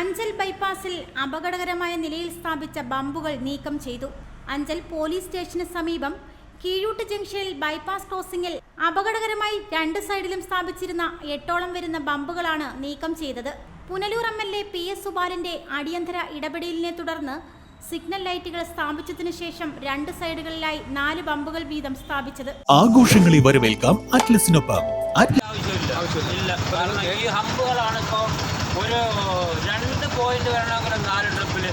അഞ്ചൽ ബൈപ്പാസിൽ അപകടകരമായ നിലയിൽ സ്ഥാപിച്ച ബമ്പുകൾ നീക്കം ചെയ്തു. അഞ്ചൽ പോലീസ് സ്റ്റേഷന് സമീപം കീഴൂട്ട് ജംഗ്ഷനിൽ ബൈപ്പാസ് ക്രോസിംഗിൽ അപകടകരമായി രണ്ട് സൈഡിലും സ്ഥാപിച്ചിരുന്ന എട്ടോളം വരുന്ന ബമ്പുകളാണ് നീക്കം ചെയ്തത്. Punalur M L A P S സുബാലിന്റെ അടിയന്തര ഇടപെടലിനെ തുടർന്ന് സിഗ്നൽ ലൈറ്റുകൾ സ്ഥാപിച്ചതിനു ശേഷം രണ്ട് സൈഡുകളിലായി നാല് ബമ്പുകൾ വീതം സ്ഥാപിച്ചത്. ആഘോഷങ്ങളെ വരവേൽക്കാം അറ്റ്ലസിനൊപ്പം. ആവശ്യമില്ല. കാരണം ഈ ഹമ്പുകളാണ് ഇപ്പോൾ ഒരു പോയിന്റ് വരണമെങ്കിൽ നാല് ട്രിപ്പിൽ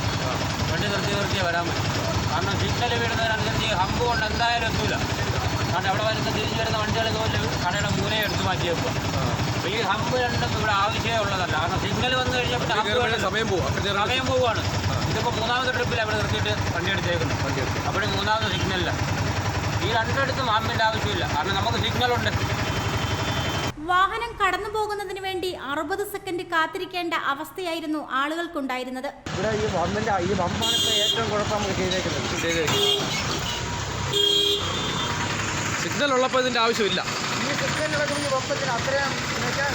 വണ്ടി നിർത്തി നിർത്തി വരാൻ പറ്റും. കാരണം സിഗ്നൽ വീടുന്നതിനനുസരിച്ച് ഹമ്പ് കൊണ്ട് എന്തായാലും എത്തൂല. കാരണം അവിടെ വരുന്ന തിരിച്ചു വരുന്ന വണ്ടികൾ ഇതുപോലെ കടയുടെ മൂലയെ എടുത്ത് മാറ്റിയേക്കുക അപ്പോൾ ഈ ഹമ്പ് രണ്ടും ഇവിടെ ആവശ്യമേ ഉള്ളതല്ല. കാരണം സിഗ്നൽ വന്ന് കഴിഞ്ഞാൽ പിന്നെ ഹമ്പ് സമയം പോകും സമയം പോവുകയാണ്. ഇതിപ്പോൾ മൂന്നാമത്തെ ട്രിപ്പിൽ അവിടെ നിർത്തിയിട്ട് വണ്ടി എടുത്തേക്കുന്നു. അവിടെ മൂന്നാമത്തെ സിഗ്നലില്ല ഈ രണ്ടിടത്തും ഹമ്പിന്റെ ആവശ്യമില്ല. കാരണം നമുക്ക് സിഗ്നലുണ്ട് വാഹനം കടന്നു പോകുന്നതിന് വേണ്ടി അറുപത് സെക്കൻഡ് കാത്തിരിക്കേണ്ട അവസ്ഥയായിരുന്നു ആളുകൾക്കുണ്ടായിരുന്നത്. ഇവിടെ ഈ ബമ്പിന്റെ ഈ ബമ്പാണ് ഇപ്പോൾ ഏറ്റവും കുഴപ്പം നമുക്ക് ചെയ്തേക്കുന്നത്. സിഗ്നൽ ഉള്ളപ്പോൾ ഇതിന്റെ ആവശ്യമില്ല. ഈ സെക്കൻഡ് ഈ ബമ്പത്തിന് അത്രയും എന്ന് വെച്ചാൽ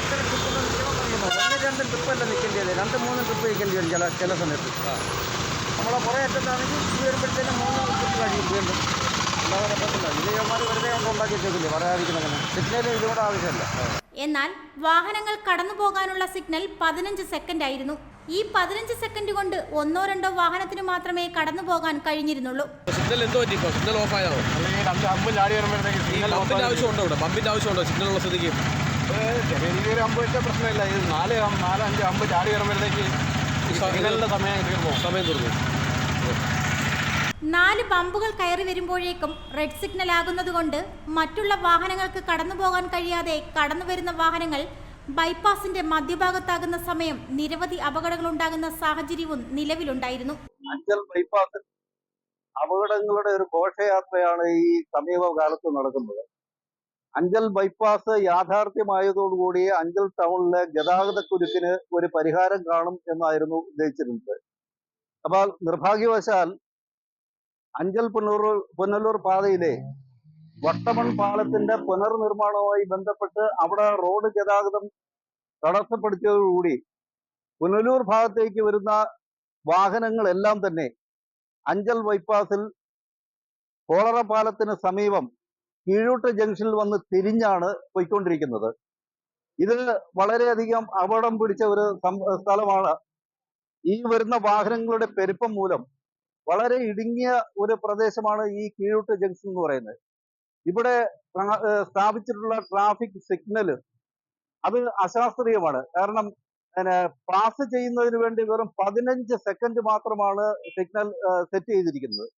എത്ര ട്രിപ്പ് നിൽക്കണമെന്നറിയുമോ ഒന്ന് രണ്ട് മൂന്ന് ട്രിപ്പ് നിൽക്കേണ്ടി വരും ചില ചില സമയത്ത്. നമ്മളെ കുറേ അറ്റത്താണെങ്കിൽ ഈ വരുമ്പോഴത്തേനും മൂന്ന് ട്രിപ്പ് കഴിയും വീണ്ടും. എന്നാൽ വാഹനങ്ങൾ കടന്നു പോകാനുള്ള സിഗ്നൽ പതിനഞ്ച് സെക്കൻഡ് ആയിരുന്നു. ഈ പതിനഞ്ച് സെക്കൻഡ് കൊണ്ട് ഒന്നോ രണ്ടോ വാഹനത്തിന് മാത്രമേ കടന്നു പോകാൻ കഴിഞ്ഞിരുന്നുള്ളൂ. സിഗ്നൽ എന്തോ സിഗ്നൽ ഓഫ് പമ്പിന്റെ ആവശ്യമുണ്ടോ ഇവിടെ? പമ്പിന്റെ ആവശ്യമുണ്ടോ? സിഗ്നൽ ഉള്ള സ്ഥിതിക്ക്? ചെറിയ രീതിയിൽ വെച്ചാൽ പ്രശ്നമില്ല. ഇത് നാല് നാല് അഞ്ച് ഹമ്പ് ചാടി തീർന്നു. സമയം തീർന്നു. നാല് പമ്പുകൾ കയറി വരുമ്പോഴേക്കും റെഡ് സിഗ്നൽ ആകുന്നതുകൊണ്ട് മറ്റുള്ള വാഹനങ്ങൾക്ക് കടന്നു പോകാൻ കഴിയാതെ കടന്നു വരുന്ന വാഹനങ്ങൾ ബൈപ്പാസിന്റെ മധ്യഭാഗത്താകുന്ന സമയം നിരവധി അപകടങ്ങൾ ഉണ്ടാകുന്ന സാഹചര്യവും നിലവിലുണ്ടായിരുന്നു. അഞ്ചൽ ബൈപ്പാസ് അപകടങ്ങളുടെ ഒരു ഘോഷയാത്രയാണ് ഈ സമീപകാലത്ത് നടക്കുന്നത്. അഞ്ചൽ ബൈപ്പാസ് യാഥാർത്ഥ്യമായതോടുകൂടി അഞ്ചൽ ടൗണിലെ ഗതാഗത കുരുക്കിന് ഒരു പരിഹാരം കാണും എന്നായിരുന്നു ഉദ്ദേശിച്ചിരുന്നത്. അപ്പോൾ നിർഭാഗ്യവശാൽ അഞ്ചൽ പുനലൂർ പുനലൂർ പാതയിലെ വട്ടമൺ പാലത്തിന്റെ പുനർനിർമ്മാണവുമായി ബന്ധപ്പെട്ട് അവിടെ റോഡ് ഗതാഗതം തടസ്സപ്പെടുത്തിയതോടുകൂടി പുനലൂർ ഭാഗത്തേക്ക് വരുന്ന വാഹനങ്ങളെല്ലാം തന്നെ അഞ്ചൽ ബൈപ്പാസിൽ കോളറ പാലത്തിന് സമീപം കീഴൂട്ട് ജംഗ്ഷനിൽ വന്ന് തിരിഞ്ഞാണ് പോയിക്കൊണ്ടിരിക്കുന്നത്. ഇത് വളരെയധികം അപകടം പിടിച്ച ഒരു സ്ഥലമാണ്. ഈ വരുന്ന വാഹനങ്ങളുടെ പെരുപ്പം മൂലം വളരെ ഇടുങ്ങിയ ഒരു പ്രദേശമാണ് ഈ കീഴൂട്ട് ജംഗ്ഷൻ എന്ന് പറയുന്നത്. ഇവിടെ സ്ഥാപിച്ചിട്ടുള്ള ട്രാഫിക് സിഗ്നൽ അത് അശാസ്ത്രീയമാണ്. കാരണം പിന്നെ പാസ് ചെയ്യുന്നതിന് വേണ്ടി വെറും പതിനഞ്ച് സെക്കൻഡ് മാത്രമാണ് സിഗ്നൽ സെറ്റ് ചെയ്തിരിക്കുന്നത്.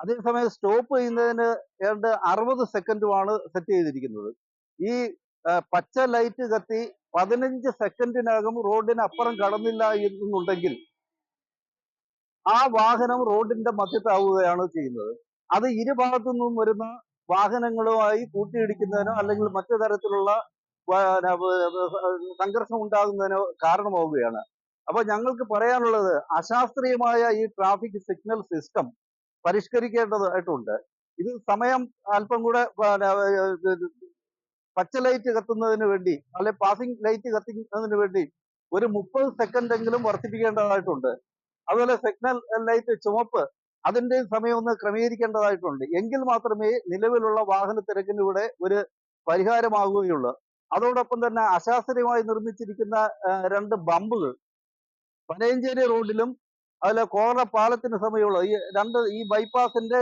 അതേസമയം സ്റ്റോപ്പ് ചെയ്യുന്നതിന് ഏതാണ്ട് അറുപത് സെക്കൻഡുമാണ് സെറ്റ് ചെയ്തിരിക്കുന്നത്. ഈ പച്ച ലൈറ്റ് കത്തി പതിനഞ്ച് സെക്കൻഡിനകം റോഡിന് അപ്പുറം കടന്നില്ല എന്നുണ്ടെങ്കിൽ ആ വാഹനം റോഡിന്റെ മധ്യത്താവുകയാണ് ചെയ്യുന്നത്. അത് ഇരുഭാഗത്തു നിന്നും വരുന്ന വാഹനങ്ങളുമായി കൂട്ടിയിടിക്കുന്നതിനോ അല്ലെങ്കിൽ മറ്റു തരത്തിലുള്ള സംഘർഷം ഉണ്ടാകുന്നതിനോ കാരണമാവുകയാണ്. അപ്പൊ ഞങ്ങൾക്ക് പറയാനുള്ളത് അശാസ്ത്രീയമായ ഈ ട്രാഫിക് സിഗ്നൽ സിസ്റ്റം പരിഷ്കരിക്കേണ്ടതായിട്ടുണ്ട്. ഇത് സമയം അല്പം കൂടെ പച്ച ലൈറ്റ് കത്തുന്നതിന് വേണ്ടി അല്ലെ പാസിംഗ് ലൈറ്റ് കത്തുന്നതിന് വേണ്ടി ഒരു മുപ്പത് സെക്കൻഡ് എങ്കിലും വർദ്ധിപ്പിക്കേണ്ടതായിട്ടുണ്ട്. അതുപോലെ സിഗ്നൽ ലൈറ്റ് ചുമപ്പ് അതിന്റെ സമയം ഒന്ന് ക്രമീകരിക്കേണ്ടതായിട്ടുണ്ട്. എങ്കിൽ മാത്രമേ നിലവിലുള്ള വാഹന തിരക്കിലൂടെ ഒരു പരിഹാരമാകുകയുള്ളൂ അതോടൊപ്പം തന്നെ അശാസ്ത്രീയമായി നിർമ്മിച്ചിരിക്കുന്ന രണ്ട് ബമ്പുകൾ. പനയഞ്ചേരി റോഡിലും അതുപോലെ കോറ പാലത്തിന് സമയമുള്ള ഈ രണ്ട് ഈ ബൈപ്പാസിന്റെ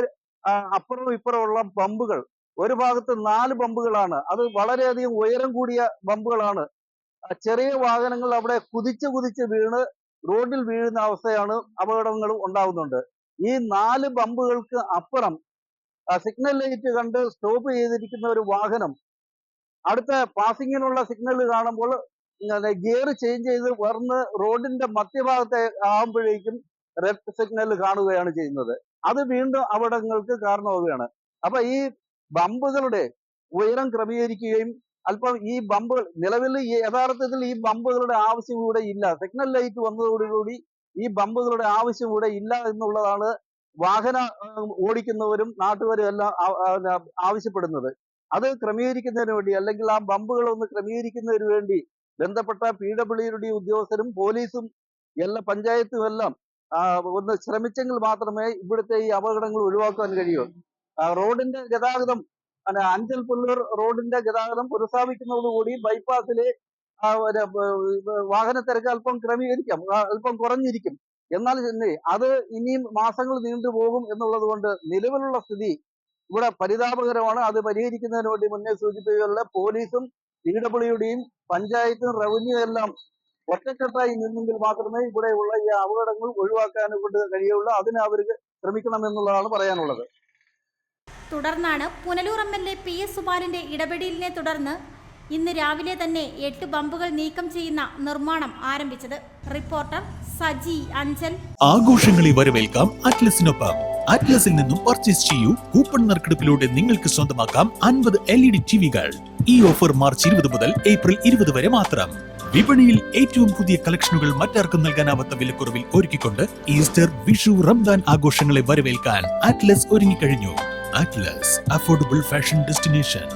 അപ്പുറവും ഇപ്പുറമുള്ള ബമ്പുകൾ. ഒരു ഭാഗത്ത് നാല് ബമ്പുകളാണ്. അത് വളരെയധികം ഉയരം കൂടിയ ബമ്പുകളാണ്. ചെറിയ വാഹനങ്ങൾ അവിടെ കുതിച്ച് കുതിച്ച് വീണ് റോഡിൽ വീഴുന്ന അവസ്ഥയാണ് അപകടങ്ങൾ ഉണ്ടാകുന്നുണ്ട് ഈ നാല് ബമ്പുകൾക്ക് അപ്പുറം സിഗ്നൽ ലൈറ്റ് കണ്ട് സ്റ്റോപ്പ് ചെയ്തിരിക്കുന്ന ഒരു വാഹനം അടുത്ത പാസിങ്ങിനുള്ള സിഗ്നൽ കാണുമ്പോൾ ഗിയർ ചേഞ്ച് ചെയ്ത് വന്ന് റോഡിന്റെ മധ്യഭാഗത്തെ ആകുമ്പോഴേക്കും റെഡ് സിഗ്നൽ കാണുകയാണ് ചെയ്യുന്നത്. അത് വീണ്ടും അപകടങ്ങൾക്ക് കാരണമാവുകയാണ്. അപ്പൊ ഈ ബമ്പുകളുടെ ഉയരം ക്രമീകരിക്കുകയും അല്പം ഈ ബമ്പുകൾ നിലവിൽ യഥാർത്ഥത്തിൽ ഈ ബമ്പുകളുടെ ആവശ്യം ഇവിടെ ഇല്ല. സിഗ്നൽ ലൈറ്റ് വന്നതോടുകൂടി ഈ ബമ്പുകളുടെ ആവശ്യം ഇവിടെ ഇല്ല എന്നുള്ളതാണ് വാഹന ഓടിക്കുന്നവരും നാട്ടുകാരും എല്ലാം ആവശ്യപ്പെടുന്നത്. അത് ക്രമീകരിക്കുന്നതിന് വേണ്ടി അല്ലെങ്കിൽ ആ ബമ്പുകൾ ഒന്ന് ക്രമീകരിക്കുന്നതിന് വേണ്ടി ബന്ധപ്പെട്ട പി ഡബ്ല്യു ഡി ഉദ്യോഗസ്ഥരും പോലീസും എല്ലാ പഞ്ചായത്തും എല്ലാം ഒന്ന് ശ്രമിച്ചെങ്കിൽ മാത്രമേ ഇവിടുത്തെ ഈ അപകടങ്ങൾ ഒഴിവാക്കാൻ കഴിയൂ. റോഡിന്റെ ഗതാഗതം അഞ്ചൽ റോഡിന്റെ ഗതാഗതം പുനഃസ്ഥാപിക്കുന്നതോടുകൂടി ബൈപ്പാസിലെ വാഹന തിരക്ക് അല്പം ക്രമീകരിക്കാം അല്പം കുറഞ്ഞിരിക്കും. എന്നാൽ തന്നെ അത് ഇനിയും മാസങ്ങൾ നീണ്ടുപോകും എന്നുള്ളത് കൊണ്ട് നിലവിലുള്ള സ്ഥിതി ഇവിടെ പരിതാപകരമാണ്. അത് പരിഹരിക്കുന്നതിന് വേണ്ടി മുന്നേ സൂചിപ്പിക്കുകയുള്ള പോലീസും പി ഡബ്ല്യു ഡിയും പഞ്ചായത്തും റവന്യൂ എല്ലാം ഒറ്റക്കെട്ടായി നിന്നെങ്കിൽ മാത്രമേ ഇവിടെയുള്ള ഈ അപകടങ്ങൾ ഒഴിവാക്കാൻ കൊണ്ട് കഴിയുള്ളൂ. അതിന് അവർക്ക് ശ്രമിക്കണം എന്നുള്ളതാണ് പറയാനുള്ളത്. തുടർന്നാണ് Punalur M L A P S സുബാലിന്റെ ഇടപെടലിനെ തുടർന്ന് ഇന്ന് രാവിലെ തന്നെ എട്ട് ബമ്പുകൾ നീക്കം ചെയ്യുന്ന നിർമ്മാണം ആരംഭിച്ചത്. റിപ്പോർട്ടർ സജി അഞ്ചൽ. ആഘോഷങ്ങളെ വരവേൽക്കാം അറ്റ്ലസിനൊപ്പം. അറ്റ്ലസിൽ നിന്നും പർച്ചേസ് ചെയ്യൂ. കൂപ്പൺ നറുക്കെടുപ്പിലൂടെ നിങ്ങൾക്ക് സ്വന്തമാക്കാം അൻപത് എൽ ഇ ഡി ടിവികൾ. ഈ ഓഫർ മാർച്ച് ഇരുപത് മുതൽ ഏപ്രിൽ ഇരുപത് വരെ മാത്രം. വിപണിയിൽ ഏറ്റവും പുതിയ കളക്ഷനുകൾ മറ്റാർക്കും നൽകാനാവാത്ത വിലക്കുറവിൽ ഒരുക്കിക്കൊണ്ട് ഈസ്റ്റർ വിഷു റംദാൻ ആഘോഷങ്ങളെ വരവേൽക്കാൻ അറ്റ്ലസ് ഒരുങ്ങിക്കഴിഞ്ഞു. Atlas affordable fashion destination